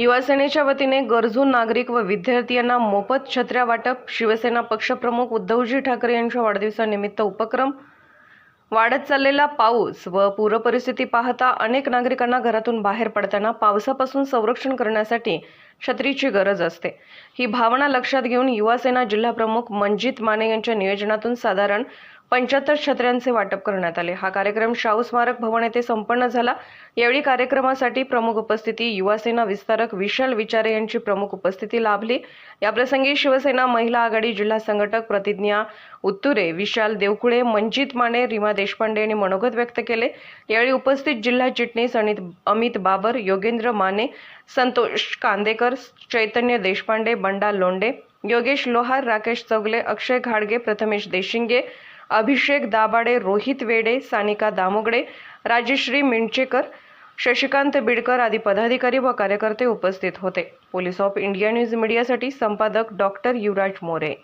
युवासेनेच्या वतीने गरजू नागरिक व विद्यार्थी यांना मोफत छत्र्या वाटप शिवसेना पक्षप्रमुख उद्धवजी ठाकरे यांच्या वाढदिवसानिमित्त उपक्रम. वाढत चाललेला पाऊस व पूरपरिस्थिती पाहता अनेक नागरिकांना घरातून बाहेर पडताना पावसापासून संरक्षण करण्यासाठी छत्रीची गरज असते. ही भावना लक्षात घेऊन युवासेना जिल्हाप्रमुख मंजित माने यांच्या नियोजनातून साधारण पंच्याहत्तर छत्र्यांचे वाटप करण्यात आले. हा कार्यक्रम शाहू स्मारक भवन येथे संपन्न झाला. यावेळी कार्यक्रमासाठी प्रमुख उपस्थिती युवासेना विस्तारक विशाल विचारे यांची प्रमुख उपस्थिती लाभली. याप्रसंगी शिवसेना महिला आघाडी जिल्हा संघटक प्रतिज्ञा उत्तुरे विशाल देवकुळे मंजित माने रीमा देशपांडे यांनी मनोगत व्यक्त केले. यावेळी उपस्थित जिल्हा चिटणीस अमित बाबर योगेंद्र माने संतोष कांदेकर चैतन्य देशपांडे बंडा लोंडे योगेश लोहार राकेश चौगले अक्षय घाडगे प्रथमेश देशिंगे अभिषेक दाबाडे रोहित वेडे सानिका दामोगडे राजश्री मिंचेकर शशिकांत बिडकर आदी पदाधिकारी व कार्यकर्ते उपस्थित होते. पोलीस ऑफ इंडिया न्यूज मीडियासाठी संपादक डॉक्टर युवराज मोरे.